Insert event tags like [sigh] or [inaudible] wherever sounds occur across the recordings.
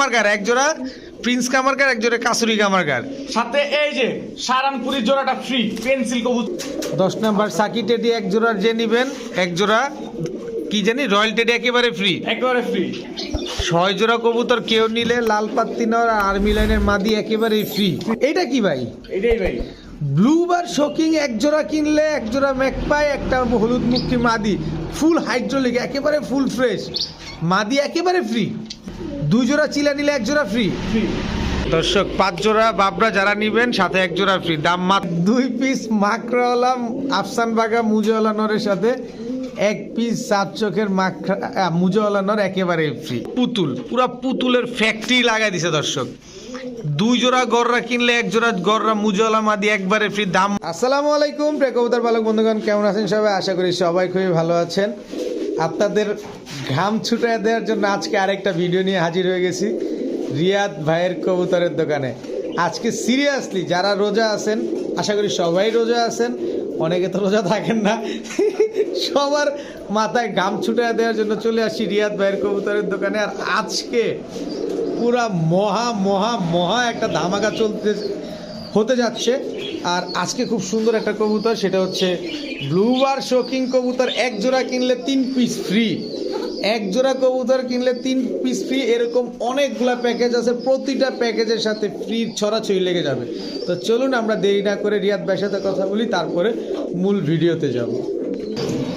কামারগার এক জোড়া প্রিন্স কামারগার এক জোড়া কাসুরি কামারগার। সাথে এই যে সারানপুরি জোড়াটা ফ্রি পেন্সিল কবুতর। দশ নাম্বার সাকি টেডি এক জোড়ার যে নিবেন এক জোড়া কি জানি রয়্যাল টেডি একেবারে ফ্রি একেবারে ফ্রি ছয় জোড়া কবুতর কেউ নিলে লাল পাত্তি নর আর আর্মি লাইনের মাদি একেবারেই ফ্রি এইটা কি ভাই? এটাই ভাই। ব্লু বার শোকিং এক জোড়া কিনলে এক জোড়া ম্যাকপাই একটা হলুদ মুক্তি মাদি। ফুল হাইড্রোলিক একেবারে ফুল ফ্রেশ মাদি একেবারে ফ্রি দুই জোড়া চিলা নিলে এক জোড়া ফ্রি দর্শক পাঁচ জোড়া বাবরা যারা নিবেন সাথে এক জোড়া ফ্রি দাম মাত্র দুই পিস মাকড়াওয়ালা আফসান বাগা মুজওয়ালা নরের সাথে এক পিস সাত চোখের আহ, মুজওয়ালা নর একেবারে ফ্রি পুতুল পুরা পুতুলের ফ্যাক্টরি লাগাই দিছে দর্শক। দুই জোড়া গররা কিনলে এক জোড়া গররা মুজওয়ালা মাদি একবারে ফ্রি দাম আসসালামু আলাইকুম প্রেকবতার বালক বন্ধুগণ কেমন আছেন সবাই? আশা করি সবাই খুবই ভালো আছেন। আপনাদের ঘাম ছুটায় দেওয়ার জন্য আজকে আরেকটা ভিডিও নিয়ে হাজির হয়ে গেছি রিয়াদ ভাইয়ের কবুতরের দোকানে। আজকে সিরিয়াসলি যারা রোজা আছেন, আশা করি সবাই রোজা আছেন, অনেকে তো রোজা থাকেন না, সবার মাথায় ঘাম ছুটায় দেওয়ার জন্য চলে আসি রিয়াদ ভাইয়ের কবুতরের দোকানে। আর আজকে পুরা মহা মহা মহা একটা ধামাকা চলতে হতে যাচ্ছে। আর আজকে খুব সুন্দর একটা কবুতর, সেটা হচ্ছে ব্লুবার শোকিং কবুতর। এক জোড়া কিনলে তিন পিস ফ্রি এক জোড়া কবুতর কিনলে তিন পিস ফ্রি এরকম অনেকগুলো প্যাকেজ আছে। প্রতিটা প্যাকেজের সাথে ফ্রি ছড়াছড়ি লেগে যাবে। তো চলুন, আমরা দেরি না করে রিয়াদ সাথে কথা বলি। তারপরে মূল ভিডিওতে যাব।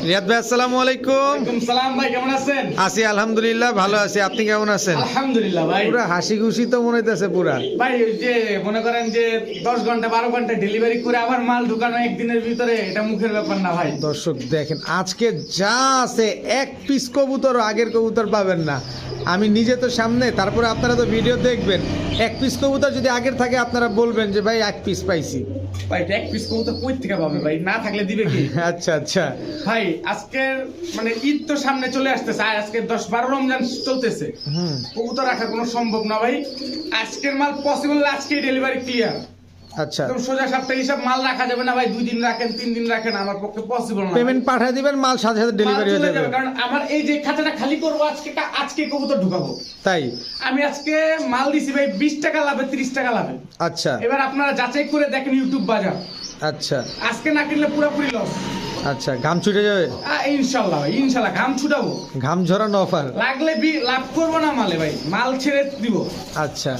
রিয়াদ ভাই আসসালামু আলাইকুম। সালাম ভাই কেমন আছেন? আছি আলহামদুলিল্লাহ ভালো আছি। আপনি কেমন আছেন? আলহামদুলিল্লাহ ভাই। পুরা হাসি খুশি তো মনে হইতেছে পুরা। ভাই ওই যে মনে করেন যে দশ ঘণ্টা বারো ঘণ্টা ডেলিভারি করে আবার মাল ঢুকানো একদিনের ভিতরে এটা মুখের ব্যাপার না ভাই। দর্শক দেখেন আজকে যা আছে এক পিস কবুতর আগের কবুতর পাবেন না। আমি নিজে তো সামনে তারপরে আপনারা তো ভিডিও দেখবেন। এক পিস কবুতর যদি আগের থাকে আপনারা বলবেন যে ভাই এক পিস পাইছি। ভাই এক পিস কবুতর কই থেকে পাবে ভাই? না থাকলে দিবে কি? [laughs] আচ্ছা আচ্ছা। ভাই আজকের মানে ঈদ তো সামনে চলে আসতেছে। আর আজকে দশ বারো রমজান চলতেছে। কবুতর রাখা কোনো সম্ভব না ভাই। আজকের মাল পসিবল আজকে ডেলিভারি ক্লিয়ার আচ্ছা। একদম সোজা হিসাব মাল রাখা যাবে না ভাই দুই দিন রাখেন তিন দিন রাখেন আমার পক্ষে পসিবল না পেমেন্ট পাঠিয়ে দিবেন মাল সাথে সাথে ডেলিভারি হয়ে যাবে। কারণ আমার এই যে খাতাটা খালি করব আজকে আজকে কবুতর ঢুকাবো। তাই? আমি আজকে মাল দিছি ভাই বিশ টাকা লাভে তিরিশ টাকা লাভে। আচ্ছা। এবার আপনারা যাচাই করে দেখেন ইউটিউব বাজার। আচ্ছা। আজকে না কিনলে পুরোপুরি লস আচ্ছা ঘাম ছুটে যাবে? ইনশাল্লাহ ইনশাল্লাহ ঘাম ছুটাবো। ঘাম ঝরানো অফার লাগলে লাভ করব না মালে ভাই মাল ছেড়ে দিব। আচ্ছা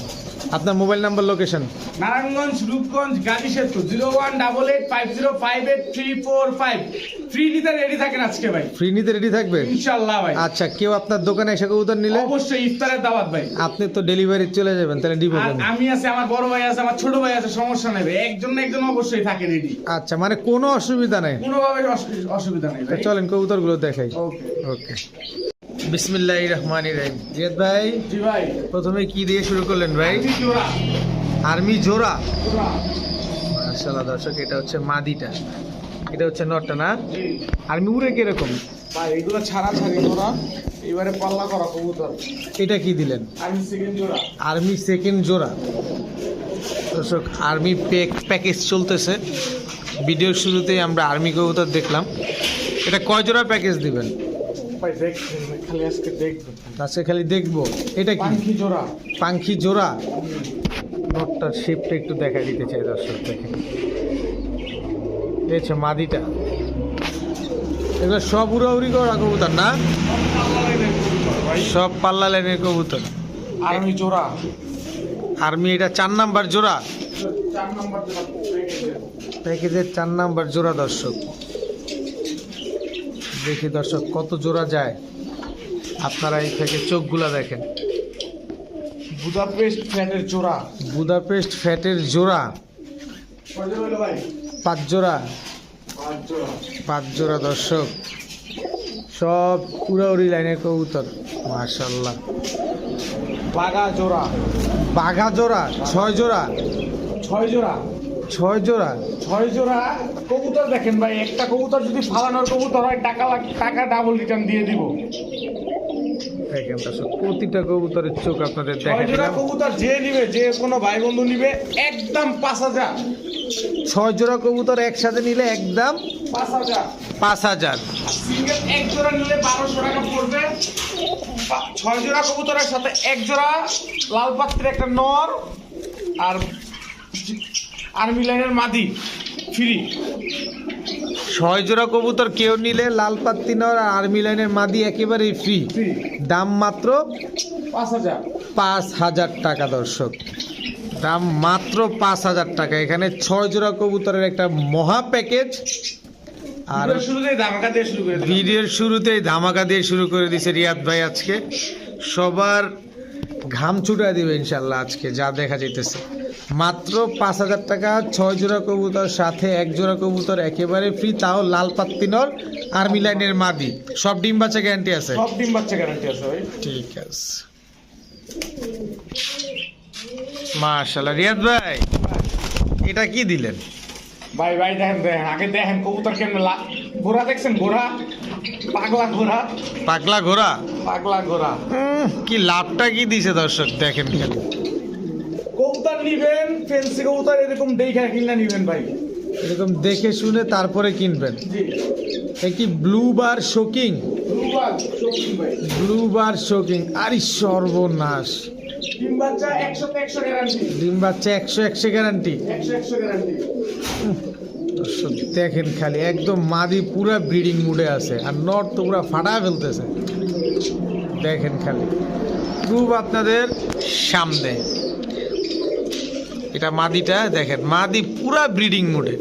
আপনার mobile number location Narayanganj Rupganj Gazi সেতু zero one double eight five zero five eight three four five. Free নিতে রেডি থাকেন আজকে ভাই। ফ্রি নিতে রেডি থাকবে? ইনশাল্লাহ ভাই। আচ্ছা কেউ আপনার দোকানে এসে কবুতর নিলে? অবশ্যই ইফতারের দাওয়াত ভাই। আপনি তো ডেলিভারি চলে যাবেন তাহলে দিব আমি আছে আমার বড় ভাই আছে আমার ছোট ভাই আছে সমস্যা নেই। একজন না একজন অবশ্যই থাকে রেডি আচ্ছা মানে কোনো অসুবিধা নেই? কোনোভাবে অসুবিধা নেই চলেন কবুতরগুলো দেখাই। ওকে ওকে বিসমিল্লাহ রহমান রহিম। রিয়াদ ভাই জি ভাই। প্রথমে কি দিয়ে শুরু করলেন ভাই? আর্মি জোড়া। মাশাআল্লাহ দর্শক এটা হচ্ছে মাদিটা। এটা হচ্ছে নটটা না? আর্মি উড়ে কীরকম? ভাই এগুলো ছাড়া ছাড়ি করা এবারে পাল্লা করা কবুতর। এটা কি দিলেন? আমি সেকেন্ড জোড়া। আর্মি সেকেন্ড জোড়া। দর্শক আর্মি প্যাক প্যাকেজ চলতেছে। ভিডিওর শুরুতেই আমরা আর্মি কবুতর দেখলাম। এটা কয় জোড়া প্যাকেজ দিবেন? আজকে খালি দেখব। এটা কি? জোড়া। পাখি জোড়া? নটটার শেপটা একটু দেখা দিতে চাই দর্শক দেখেন। এই মাদিটা। এগুলো সব উড়াউড়ি করা কবুতর না? সব পাল্লা লাইনের কবুতর। আর আমি জোড়া। আর্মি এটা চার নাম্বার জোড়া? চার নম্বর জোড়া। প্যাকেজের। চার নাম্বার জোড়া দর্শক। দেখি দর্শক কত জোড়া যায়। আপনারা এই থেকে চোখগুলা দেখেন। বুদাপেস্ট ফ্যাটের জোড়া। বুদাপেস্ট ফ্যাটের জোড়া। পাঁচ জোড়া। পাঁচ জোড়া। দর্শক। সব উড়াউড়ি লাইনের কবুতর। মার্শাল্লাহ বাঘা জোড়া। বাঘা জোড়া ছয় জোড়া। ছয় জোড়া। ছয় জোড়া। ছয় জোড়া কবুতর দেখেন ভাই একটা কবুতর যদি ফালানোর কবুতর হয় টাকা লাগ- টাকা ডাবল রিটার্ন দিয়ে দিব। দেখেন প্রতিটা কবুতরের চোখ আপনাদের ছয় জোড়া কবুতর যে নিবে যে কোনো ভাই বন্ধু নিবে একদম পাঁচ হাজার। ছয় জোড়া কবুতর একসাথে নিলে একদম পাঁচ হাজার। পাঁচ হাজার। এক জোড়া নিলে বারোশো টাকা পড়বে। ছয় জোড়া কবুতরের সাথে এক জোড়া লাল পাত্রের একটা নর আর আর্মি লাইনের মাদি ফ্রি। ছয় জোড়া কবুতর কেউ নিলে লাল পাত্তি নর আর আর্মি লাইনের মাদি একেবারেই ফ্রি। দাম মাত্র পাঁচ হাজার। পাঁচ হাজার টাকা দর্শক। দাম মাত্র পাঁচ হাজার টাকা। এখানে ছয় জোড়া কবুতরের একটা মহা প্যাকেজ। আর আর ধামাকা দিয়ে শুরু করে ভিডিওর শুরুতেই ধামাকা দিয়ে শুরু করে দিছে রিয়াদ ভাই আজকে। সবার ঘাম ছুটা দিবে ইনশাল্লাহ আজকে যা দেখা যাইতেছে। মাত্র পাঁচ হাজার টাকা ছয় জোড়া কবুতর সাথে এক জোড়া কবুতর একেবারে ফ্রি তাও লাল পাত্তিনর আর্মি লাইনের মাদি। সব ডিম বাচ্চা গ্যারান্টি আছে? সব ডিম বাচ্চা গ্যারান্টি আছে ভাই। ঠিক আছে। মাশাল্লাহ রিয়াদ ভাই এটা কি দিলেন? ভাই ভাই দেখেন দেখেন আগে দেখেন কবুতর কেমন ঘোড়া দেখছেন? ঘোড়া? পাগলা ঘোড়া? পাগলা ঘোড়া? পাগলা ঘোড়া। কি লাভটা কি দিছে দর্শক দেখেন খালি। নিবেন ফেন্সি কবুতর এরকম দেখে কিনলে নিবেন ভাই। এরকম দেখে শুনে তারপরে কিনবেন। কি blue bar shocking blue bar shocking আরে সর্বনাশ। ডিম বাচ্চা একশো একশো গ্যারান্টি দেখেন খালি একদম মাদি পুরা ব্রিডিং মুডে আছে। আর নট তো পুরা ফাটা ফেলতেছে। দেখেন খালি। প্রুফ আপনাদের সামনে। এটা মাদিটা দেখেন মাদি পুরা ব্রিডিং মুডে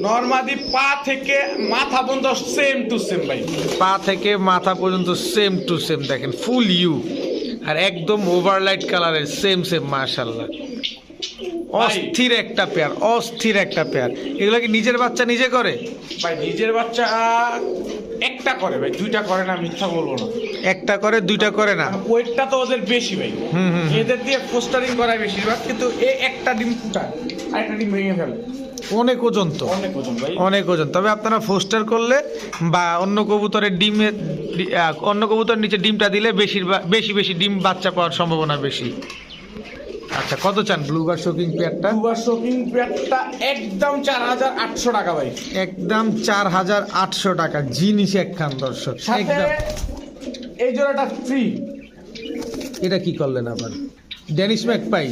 নর্মাদি পা থেকে মাথা পর্যন্ত সেম টু সেম ভাই। পা থেকে মাথা পর্যন্ত সেম টু সেম দেখেন ফুল ইউ আর একদম ওভারলাইট কালারের সেম সেম মাশাল্লাহ অস্থির একটা পেয়ার অস্থির একটা পেয়ার এগুলো কি নিজের বাচ্চা নিজে করে? ভাই নিজের বাচ্চা একটা করে ভাই দুইটা করে না মিথ্যা বলব না। একটা করে দুইটা করে না। ওয়েটটা তো ওদের বেশি ভাই। হুম, হুম, হুম। এদের দিয়ে পোস্টারিং করায় বেশিরভাগ কিন্তু এ একটা ডিম ফুটায় আর একটা ডিম ভেঙে ফেলে। অনেক ওজন তো। অনেক ওজন ভাই। অনেক ওজন। তবে আপনারা ফোস্টার করলে বা অন্য কবুতরের ডিমে অন্য কবুতর নিচে ডিমটা দিলে বেশিরভাগ বেশি বেশি ডিম বাচ্চা পাওয়ার সম্ভাবনা বেশি। আচ্ছা কত চান ব্লুবার শোকিং পেয়ারটা দুবার শপিং প্যাকটা একদম চার হাজার আটশো টাকা ভাই। একদম চার হাজার আটশো টাকা। জিনিস একখান দর্শক একদম। এই জোড়াটা ফ্রি এটা কি করলেন আবার? ড্যানিশ ম্যাক পাই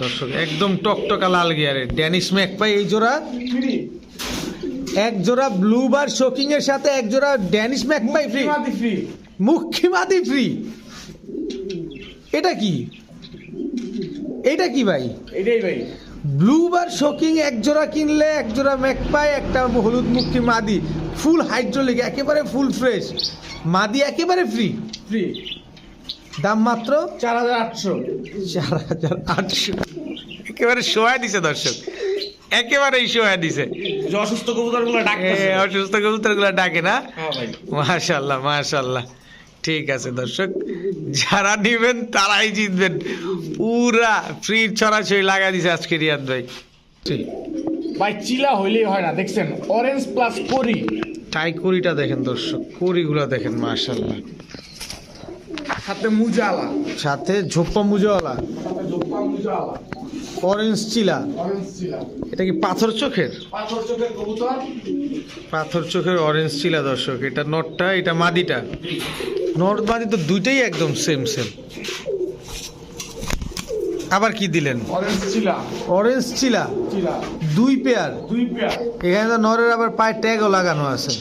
দর্শক একদম টকটকা লাল গিয়ারের ড্যানিশ ম্যাক পাই এই জোড়া। ফ্রি এক জোড়া ব্লুবার শোকিং এর সাথে এক জোড়া Danish magpie free free মুখ্যমাদি ফ্রি এটা কি? এটা কি ভাই? এটাই ভাই। ব্লু বার শোকিং এক জোড়া কিনলে এক জোড়া ম্যাকপাই একটা হলুদ মুখী মাদি। ফুল হাইড্রোলিক একেবারে ফুল ফ্রেশ মাদি একেবারে ফ্রি ফ্রি দাম মাত্র? চার হাজার আটশো। চার হাজার আটশো। একেবারে সোয়া দিছে দর্শক। একেবারেই সোয়া দিছে। অসুস্থ কবুতরগুলো এ, ডাকতেছে অসুস্থ কবুতরগুলো ডাকে না? হ্যাঁ ভাই। মাশাল্লাহ মাশাল্লাহ। ঠিক আছে দর্শক। যারা নেবেন তারাই জিতবেন। পুরা ফ্রি ছড়াছড়ি লাগা দিছে আজকে রিয়াদ ভাই। ভাই চিলা হইলেই হয় না দেখছেন? অরেঞ্জ প্লাস করি টাই করিটা দেখেন দর্শক করিগুলো দেখেন মাশাল্লাহ সাথে মুজালা। সাথে ঝোপ্পা মুজালা অরেঞ্জ চিলা। অরেঞ্জ চিলা। এটা কি পাথর চোখের? পাথর চোখের কবুতর? পাথর চোখের অরেঞ্জ চিলা দর্শক এটা নটটা এটা মাদিটা। নট মাদি তো দুইটাই একদম সেম সেম আবার কি দিলেন? অরেঞ্জ চিলা অরেঞ্জ চিলা চিলা দুই পেয়ার? দুই পেয়ার। এখানে তো নরের আবার পায়ে ট্যাগও লাগানো আছে।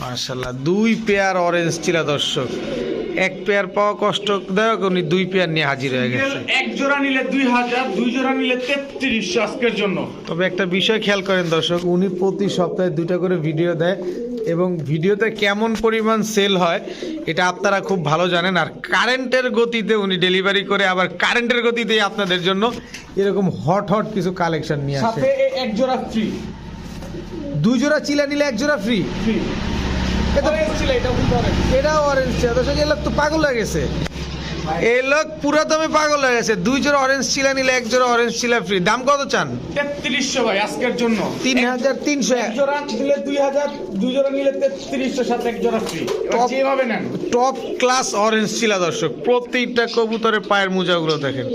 মার্শাল্লাহ দুই পেয়ার অরেঞ্জ চিলা দর্শক। এক পেয়ার পাওয়া কষ্টদায়ক উনি দুই পেয়ার নিয়ে হাজির হয়ে গেছে। এক জোড়া নিলে দুই হাজার দুই জোড়া নিলে তেত্রিশশো আজকের জন্য। তবে একটা বিষয় খেয়াল করেন দর্শক উনি প্রতি সপ্তাহে দুইটা করে ভিডিও দেয়। এবং ভিডিওতে কেমন পরিমাণ সেল হয় এটা আপনারা খুব ভালো জানেন। আর কারেন্টের গতিতে উনি ডেলিভারি করে আবার কারেন্টের গতিতেই আপনাদের জন্য এরকম হট হট কিছু কালেকশন নিয়ে আসে। সাথে এক জোড়া ফ্রি দুই জোড়া চিলা নিলে এক জোড়া ফ্রি ফ্রি এটা অরেঞ্জ চিলা এটা অরেঞ্জ এটাও অরেঞ্জ চিলা দর্শক এই তো পাগল হয়ে গেছে। এই লোক পুরা দমে পাগল হয়ে গেছে। দুই জোড়া অরেঞ্জ চিলা নিলে এক জোড়া অরেঞ্জ চিলা ফ্রি দাম কত চান? তেত্রিশশো ভাই আজকের জন্য। তিন হাজার তিনশো। এক জোড়া নিলে দুই হাজার দুই জোড়া নিলে তেত্রিশশো সাথে এক জোড়া ফ্রি যেভাবে নেন। টপ ক্লাস অরেঞ্জ ছিল দর্শক। প্রত্যেকটা কবুতরের পায়ের মোজাগুলো দেখেন।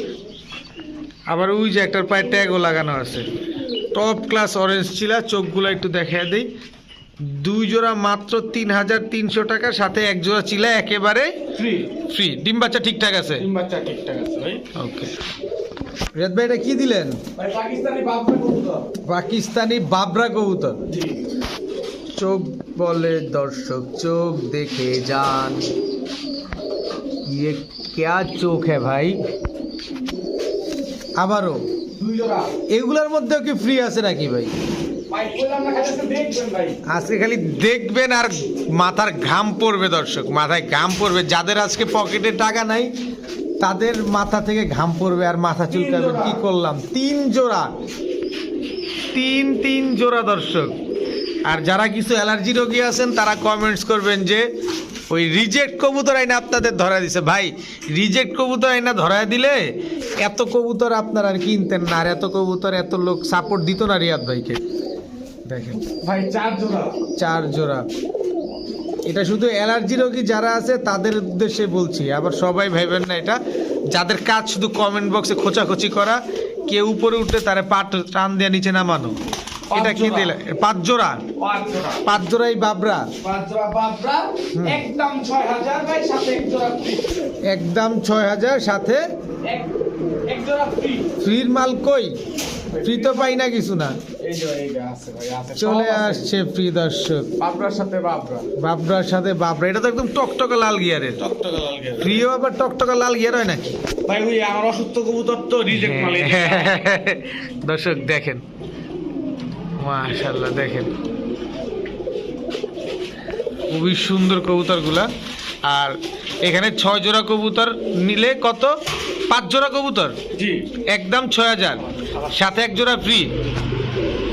আবার ওই যে একটার পায়ে ট্যাগও লাগানো আছে। টপ ক্লাস অরেঞ্জ চিলা চোখগুলো একটু দেখায় দিই। দুই জোড়া মাত্র তিন হাজার তিনশো টাকা সাথে এক জোড়া চিলা একেবারে ফ্রি ফ্রি ডিম বাচ্চা ঠিকঠাক আছে? ডিম বাচ্চা ঠিকঠাক আছে ভাই। ওকে রেদ ভাই এটা কি দিলেন? পাকিস্তানি বাবরা কবুতর। চোখ বলে দর্শক চোখ দেখে যান। ইয়ে কেয়া চোখ হ্যাঁ ভাই? আবারও। এগুলোর মধ্যেও কি ফ্রি আছে নাকি ভাই? আজকে খালি দেখবেন আর মাথার ঘাম পড়বে দর্শক। মাথায় ঘাম পড়বে। যাদের আজকে পকেটে টাকা নাই তাদের মাথা থেকে ঘাম পড়বে আর মাথা চুলকাবে। কি করলাম? তিন জোড়া। তিন তিন জোড়া দর্শক। আর যারা কিছু অ্যালার্জি রোগী আছেন তারা কমেন্টস করবেন যে ওই রিজেক্ট কবুতর আইনা আপনাদের ধরা দিছে। ভাই রিজেক্ট কবুতর আইনা ধরা দিলে এত কবুতর আপনারা আর কিনতেন না আর এত কবুতর এত লোক সাপোর্ট দিত না রিয়াদ ভাইকে। দেখেন। ভাই চার জোড়া। চার জোড়া। এটা শুধু অ্যালার্জি রোগী যারা আছে তাদের উদ্দেশ্যে বলছি। আবার সবাই ভাইবেন না এটা। যাদের কাজ শুধু কমেন্ট বক্সে খোঁচাখুচি করা কেউ উপরে উঠতে তারা পাট টান দিয়ে নিচে নামানো। এটা কি দিলে? পাঁচ জোড়া? পাঁচ জোড়া। বাবরা। একদম ছয় হাজার সাথে একদম ছয় হাজার ফ্রির মাল কই? ফ্রি তো পাই না কিছু না। চলে আসছে ফ্রি দর্শক। বাবরার সাথে বাবরা। বাবরার সাথে বাবরা। এটা তো একদম টকটকা লাল গিয়ারের। টকটকা লাল গেল প্রিয় আবার টকটকা লাল গিয়ার হয় নাকি? ভাই ওই আমার অসুস্থ কবুতর তো রিজেক্ট মালে [laughs] দর্শক দেখেন। মাশাল্লাহ দেখেন। খুবই সুন্দর কবুতরগুলা। আর এখানে ছয় জোড়া কবুতর নিলে কত? পাঁচ জোড়া কবুতর? জি। একদম ছয় হাজার। সাথে এক জোড়া ফ্রি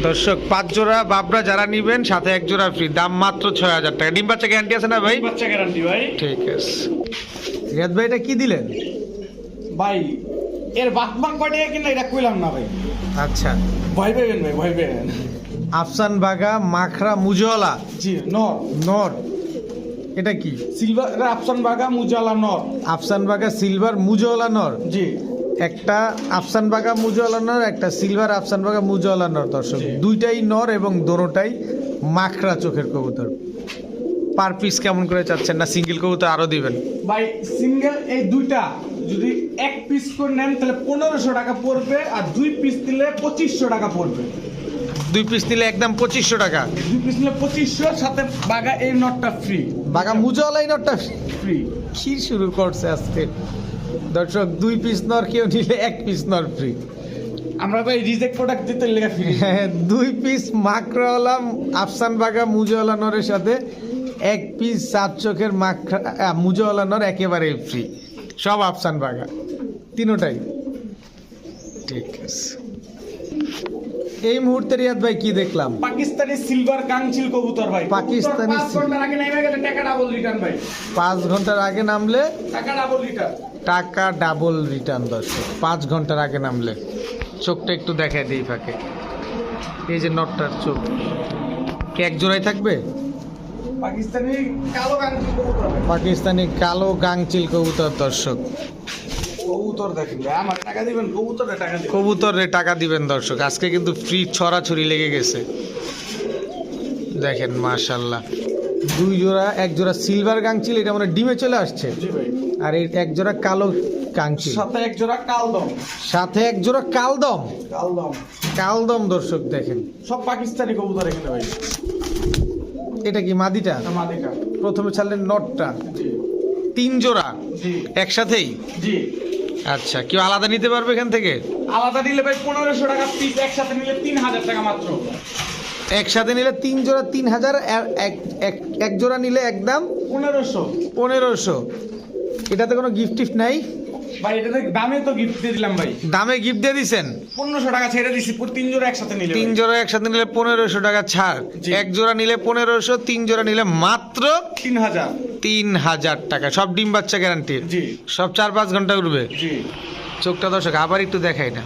দর্শক পাঁচ জোড়া বাবরা যারা নিবেন সাথে এক জোড়া ফ্রি দাম মাত্র ছয় হাজার টাকা। ডিম বাচ্চা গ্যারান্টি আছে না ভাই? বাচ্চা গ্যারান্টি ভাই। ঠিক আছে। রিয়াদ ভাই এটা কি দিলেন? ভাই এর কয় টাকা কিনা এটা কইলাম না ভাই। আচ্ছা। ভয় পেবেন ভাই ভয় পেবেন। আফসান বাগা মাখরা মুজওয়ালা? জি নর। নর। এটা কি? সিলভার আফসান বাগা মুজালা নর। আফসান বাগা সিলভার মুজওয়ালা নর? জি। একটা আফসান বাগা মুজওয়ালা নর একটা সিলভার আফসান বাগা মুজওয়ালা নর দর্শক দুইটাই নর এবং দোনোটাই মাখরা চোখের কবুতর। পার পিস কেমন করে চাচ্ছেন না? সিঙ্গেল কবুতর আরও দিবেন। ভাই সিঙ্গেল এই দুইটা যদি এক পিস করে নেন তাহলে পনেরোশো টাকা পড়বে আর দুই পিস দিলে পঁচিশশো টাকা পড়বে। দুই পিস নিলে একদম পঁচিশশো টাকা। দুই পিস নিলে পঁচিশশো সাথে বাগা এই নটটা ফ্রি বাগা মুজওয়ালাই নটটা ফ্রি কি শুরু করছে আজকে? দর্শক দুই পিস নর কেউ নিলে এক পিস নর ফ্রি আমরা ভাই রিজেক্ট প্রোডাক্ট দিতে লেগে ফ্রি। হ্যাঁ, দুই পিস মাকড়াওয়ালা আফসান বাগা মুজওয়ালা নরের সাথে এক পিস সাত চোখের মাকড়া মুজাওয়ালা মুজওয়ালা নর একেবারে ফ্রি সব আফসান বাগা। তিনোটাই। ঠিক আছে। এই মুহূর্তে রিয়াদ ভাই কি দেখলাম? পাকিস্তানি সিলভার কাংচিল কবুতর ভাই। পাকিস্তানি পাঁচ ঘণ্টার আগে নেমে গেলে টাকা ডাবল রিটার্ন ভাই। পাঁচ ঘণ্টার আগে নামলে? টাকা ডাবল রিটার্ন টাকা ডাবল রিটার্ন দর্শক পাঁচ ঘণ্টার আগে নামলে। চোখটা একটু দেখায় দিই ফাঁকে। এই যে নটটার চোখ। কি এক জোড়াই থাকবে? পাকিস্তানি কালো কাংচিল কবুতর ভাই। পাকিস্তানি কালো গাংচিল কবুতর দর্শক। কবুতর দেখেন আমার টাকা দিবেন কবুতরে টাকা দিবেন। কবুতরে টাকা দিবেন দর্শক আজকে কিন্তু ফ্রি ছড়াছড়ি লেগে গেছে। দেখেন মাশাল্লাহ দুই জোড়া এক জোড়া সিলভার গাংচিল এটা মানে ডিমে চলে আসছে। আর এই এক জোড়া কালো গাংচিল। সাথে এক জোড়া কালদম। সাথে এক জোড়া কালদম। কালদম। কালদম দর্শক দেখেন। সব পাকিস্তানি কবুতর এখানে ভাই। এটা কি মাদিটা? মাদিকা প্রথমে ছাড়লেন নটটা। তিন জোড়া? একসাথেই? জি। আচ্ছা কেউ আলাদা নিতে পারবে এখান থেকে? আলাদা নিলে ভাই পনেরোশো টাকা পিস একসাথে নিলে তিন হাজার টাকা মাত্র। একসাথে নিলে তিন জোড়া তিন হাজার আর এক এক- এক জোড়া নিলে একদম পনেরোশো। পনেরোশো। এটাতে কোনো গিফট টিফট নাই? ভাই দামে তো গিফট দিয়ে দিলাম ভাই। দামে গিফট দিয়ে দিছেন? পনেরোশো টাকা ছেড়ে দিছি তিন জোড়া একসাথে নিলে তিন জোড়া একসাথে নিলে পনেরোশো টাকা ছাড়। এক জোড়া নিলে পনেরোশো তিন জোড়া নিলে মাত্র তিন হাজার। তিন হাজার টাকা। সব ডিম বাচ্চা গ্যারান্টি সব চার পাঁচ ঘণ্টা উঠবে চোখটা দর্শক আবার একটু দেখাই না।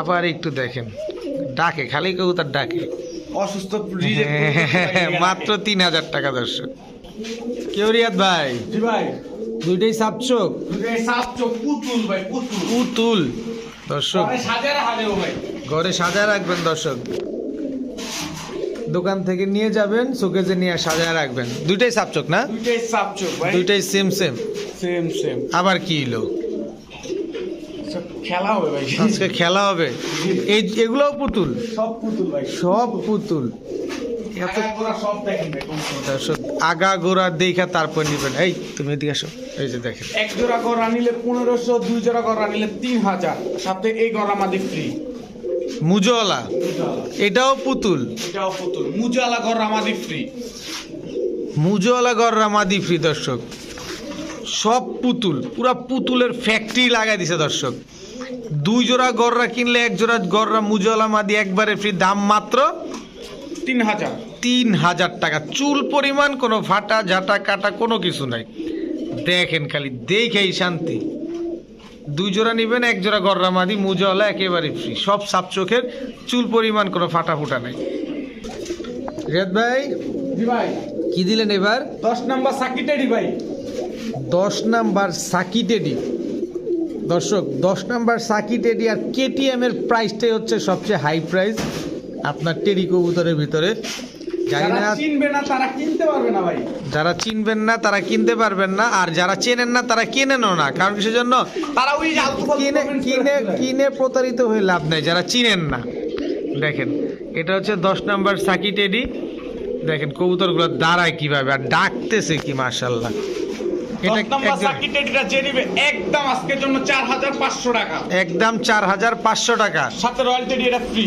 আবার একটু দেখেন। ডাকে খালি কেউ তার ডাকে। অসুস্থ [laughs] মাত্র তিন হাজার টাকা দর্শক। কেউ রিয়াদ ভাই? জি ভাই। দুইটাই সাপ চোখ? এই সাপ চোখ পুতুল ভাই পুতুল। পুতুল। দর্শক ঘরে সাজায় রাখবেন দর্শক। দোকান থেকে নিয়ে যাবেন শোকেজে নিয়ে সাজায় রাখবেন। দুইটাই সাপচক না? দুইটাই সাপ চোখ ভাই। দুইটাই সেম সেম সেম সেম আবার কি হলো খেলা হবে ভাই। আজকে খেলা হবে। এই এগুলোও পুতুল? সব পুতুল ভাই। সব পুতুল। আগা গোড়া দেখা তারপর নিবেন। এই তুমি এদিকে আসো। এই যে দেখেন। এক জোড়া গড়া নিলে পনেরোশো দুই জোড়া গড়া নিলে তিন হাজার। সাথে এই গড়া আমাদের ফ্রি মুজোওয়ালা। এটাও পুতুল। এটাও পুতুল। গড়া আমাদের ফ্রি মুজোওয়ালা ফ্রি দর্শক। সব পুতুল। পুরা পুতুলের ফ্যাক্টরি লাগাই দিছে দর্শক। দুই জোড়া গররা কিনলে এক জোড়া গররা মুজোওয়ালা মাদি একবারে ফ্রি দাম মাত্র তিন হাজার তিন হাজার টাকা। চুল পরিমাণ কোনো ফাটা ঝাঁটা কাটা কোনো কিছু নাই। দেখেন খালি দেখেই শান্তি। দুই জোড়া নিবেন এক জোড়া গররা মাদি মুজোওয়ালা একেবারে ফ্রি সব সাপ চোখের চুল পরিমাণ কোনো ফাটা ফুটা নাই। রেদ ভাই ভাই। কি দিলেন এবার? দশ নাম্বার সাকিটেডি ভাই। দশ নাম্বার সাকি টেডি। দর্শক দশ নাম্বার সাকিটেডি আর কেটিএম এর প্রাইসটাই হচ্ছে সবচেয়ে হাই প্রাইস আপনার টেরি কবুতরের ভিতরে। জানি যারা না চিনবে না তারা কিনতে পারবে না ভাই। যারা চিনবেন না তারা কিনতে পারবেন না। আর যারা চেনেন না তারা কেনেনও না। কারণ কিসের জন্য তারা ওই কিনে কিনে কিনে প্রতারিত হয়ে লাভ নেই যারা চিনেন না। দেখেন এটা হচ্ছে দশ নম্বর সাকি টেডি। দেখেন কবুতরগুলো দাঁড়ায় কীভাবে আর ডাকতেছে কি মার্শাল্লাহ একদম আজকের জন্য চার হাজার পাঁচশো টাকা। একদম চার হাজার পাঁচশো টাকা। সাথে রয়্যাল টেডি এটা ফ্রি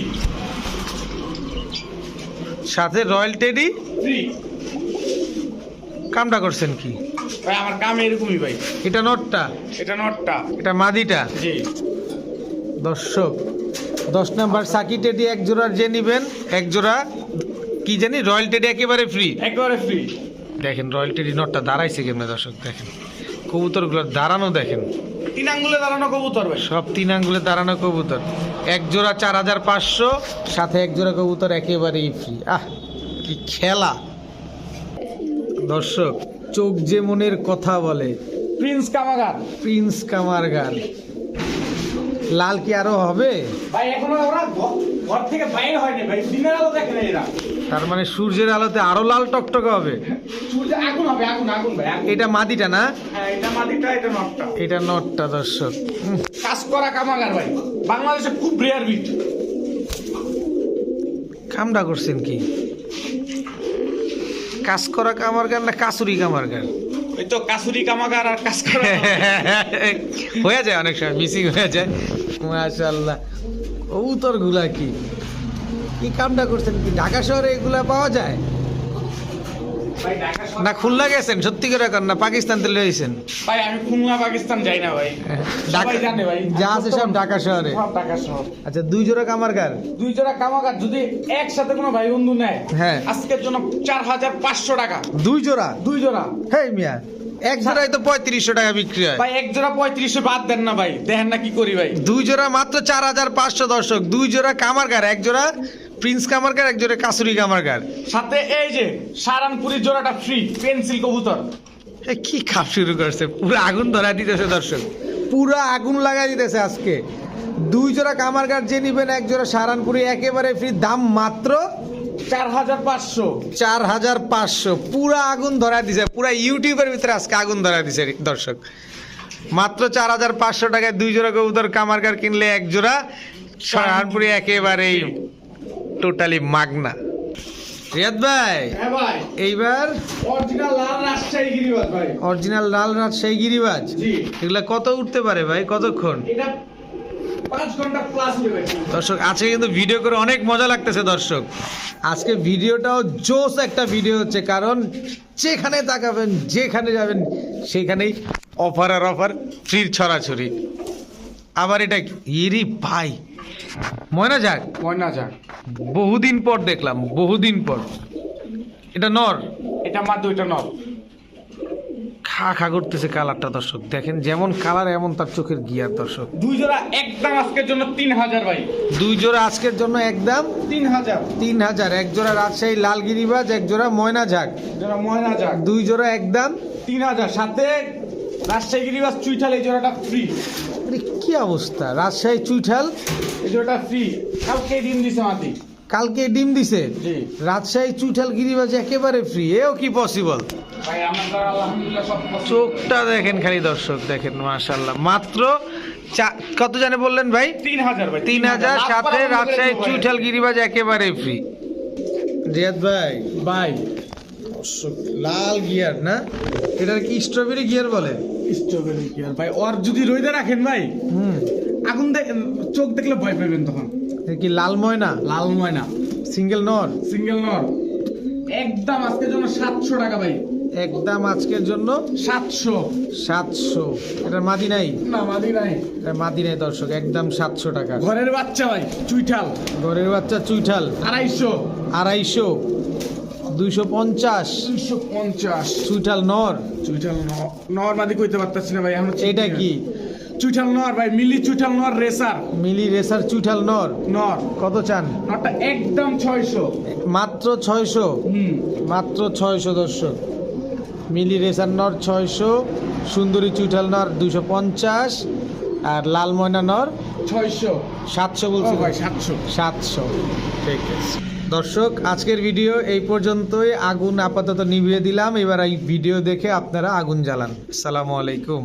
সাথে রয়্যাল টেডি? ফ্রি কামটা করছেন কি? ভাই আমার কাম এরকমই ভাই। এটা নটটা? এটা নটটা। এটা মাদিটা? জি। দর্শক দশ নাম্বার সাকি টেডি এক জোড়ার যে নেবেন এক জোড়া কি জানি রয়্যাল টেডি একেবারে ফ্রি একেবারে ফ্রি দেখেন রয়্যাল টেডি নটটা দাঁড়াইছে কেমনে দর্শক দেখেন। কবুতরগুলোর দাঁড়ানো দেখেন। তিন আঙ্গুলে দাঁড়ানো কবুতর ভাই। সব তিন আঙ্গুলে দাঁড়ানো কবুতর। এক জোড়া চার হাজার পাঁচশো সাথে এক জোড়া কবুতর একেবারেই ফ্রি আহ কি খেলা। দর্শক চোখ যে মনের কথা বলে। প্রিন্স কামাগার প্রিন্স কামারগার লাল কি আরও হবে? ভাই এখনও ওরা ঘর থেকে বাইরে হয়নি ভাই দিনের আলো দেখে না এরা। তার মানে সূর্যের আলোতে আরও লাল টকটকে হবে। আগুন হবে আগুন আগুন ভাই এটা মাদিটা না? হ্যাঁ এটা নটটা। এটা নটটা দর্শক। কাজ করা কামাগার ভাই। বাংলাদেশে খুব রেয়ার বিট কামটা করছেন কি? কাজ করা কামারগার না কাসুরি কামারগার? ওই তো কাসুরি কামাগার আর কাজ করা [laughs] হয়ে যায় অনেক সময় মিসিং হয়ে যায়। মাশাল্লাহ কবুতরগুলা কি? কি কামটা করছেন কি? ঢাকা শহরে এগুলা পাওয়া যায়? ঢাকা না খুলনা গেছেন? সত্যি করে কর না পাকিস্তান থেকে লইছেন ভাই আমি খুলনা পাকিস্তান যাই না ভাই। সবাই জানে ভাই। যা আছে সব ঢাকা শহরে। সব ঢাকা শহর। আচ্ছা দুই জোড়া কামারগার দুই জোড়া কামাগার যদি একসাথে কোনো ভাই বন্ধু নেয় হ্যাঁ। আজকের জন্য চার হাজার পাঁচশো টাকা। দুই জোড়া? দুই জোড়া। হেই মিয়া এক জোড়ায় তো পঁয়ত্রিশশো টাকা বিক্রি হয়। ভাই এক জোড়া পঁয়ত্রিশশো বাদ দেন না ভাই। দেখেন না কি করি ভাই। দুই জোড়া মাত্র চার হাজার পাঁচশো দর্শক দুই জোড়া কামারগার এক জোড়া প্রিন্স কামারগার এক জোড়া কাসুরি কামারগার। সাথে এই যে সারানপুরি জোড়াটা ফ্রি পেন্সিল কবুতর। এ কি খাপ শুরু করছে? পুরো আগুন ধরা দিতেছে দর্শক। পুরো আগুন লাগাই দিতেছে আজকে। দুই জোড়া কামারগার যে নিবেন এক জোড়া সারানপুরি একেবারে ফ্রি দাম মাত্র চার হাজার পাঁচশো। চার হাজার পাঁচশো। পুরা আগুন ধরা দিছে পুরা ইউটিউবের ভিতরে আজকে আগুন ধরা দিছে দর্শক। মাত্র চার হাজার পাঁচশো টাকায় দুই জোড়া কবুতর কামারগার কিনলে এক জোড়া সারানপুরি একেবারেই টোটালি মাগনা। রিয়াদ ভাই হ্যাঁ এইবার অরিজিনাল লাল রাজশাহী গিরিবাজ ভাই। অরিজিনাল লাল রাজশাহী গিরিবাজ? এগুলা কত উঠতে পারে ভাই? কতক্ষণ? এটা দর্শক আজকে কিন্তু ভিডিও করে অনেক মজা লাগতেছে দর্শক। আজকে ভিডিওটাও জোস একটা ভিডিও হচ্ছে কারণ যেখানে তাকাবেন যেখানে যাবেন সেখানেই অফার আর অফার ফ্রির ছড়াছড়ি। আবার এটা ইরি ভাই ময়না যাক ময়না যাক বহুদিন পর দেখলাম বহুদিন পর। এটা নর? এটা মাত্র ওইটা নব খা খা করতেছে কালারটা দর্শক। দেখেন যেমন কালার এমন তার চোখের গিয়ার দর্শক। দুই জোড়া একদম আজকের জন্য তিন হাজার ভাই। দুই জোড়া আজকের জন্য একদম তিন হাজার। তিন হাজার। এক জোড়া রাজশাহী লাল গিরিবাজ এক জোড়া ময়না ঝাক জোড়া ময়না যাক দুই জোড়া একদম তিন হাজার সাথে রাজশাহী গিরিবাস চুইঠাল এই জোড়াটা ফ্রি আরে কি অবস্থা? রাজশাহী চুইঠাল? এই জোড়াটা ফ্রি কালকে দিন দিছে মাটি। কালকে ডিম দিছে? জি। রাজশাহী চুইঠাল গিরিবাজ একেবারে ফ্রি এও কি পসিবল ভাই আমরা আলহামদুলিল্লাহ সব পছন্দ। চোখটা দেখেন খালি দর্শক দেখেন মাশাল্লাহ মাত্র চা- কত জানে বললেন ভাই? তিন হাজার তিন হাজার। সাথে রাজশাহী চুইঠাল গিরিবাজ একেবারে ফ্রি রিয়াদ ভাই। ভাই। লাল গিয়ার না? এটার কি স্ট্রবেরি গিয়ার বলে? স্ট্রবেরি ভাই ওর যদি রইদে রাখেন ভাই হুম। আগুন চোখ দেখলে ভয় পাবেন তখন। কি লাল ময়না? লাল ময়না। সিঙ্গেল নর? সিঙ্গেল নর। একদম আজকের জন্য সাতশো টাকা ভাই। একদম আজকের জন্য? সাতশো। সাতশো। এটার মাদি নাই? না মাদি নাই। এটার মাদি নাই দর্শক একদম সাতশো টাকা। ঘরের বাচ্চা ভাই চুইঠাল। ঘরের বাচ্চা চুইঠাল। আড়াইশো। আড়াইশো। দুইশো পঞ্চাশ। দুইশো পঞ্চাশ। চুইঠাল নর। চুইঠাল নর নর মাদি কইতে পারতাছি না ভাই এখন এটা কি? চুইঠাল নর ভাই মিলি চুইঠাল নর রেসার। মিলি রেসার চুইঠাল নর। নর। কত চান? নরটা একদম ছয়শো। মাত্র ছয়শো? হুম। মাত্র ছয়শো দর্শক। মিলি রেসার নর ছয়শো সুন্দরী চুইঠাল নর দুইশো পঞ্চাশ আর লাল ময়না নর ছয়শো। সাতশো বলছি। ভাই সাতশো। সাতশো। ঠিক আছে। দর্শক, আজকের ভিডিও এই পর্যন্তই। আগুন আপাতত নিভিয়ে দিলাম। এবার এই ভিডিও দেখে আপনারা আগুন জ্বালান। আসসালামু আলাইকুম।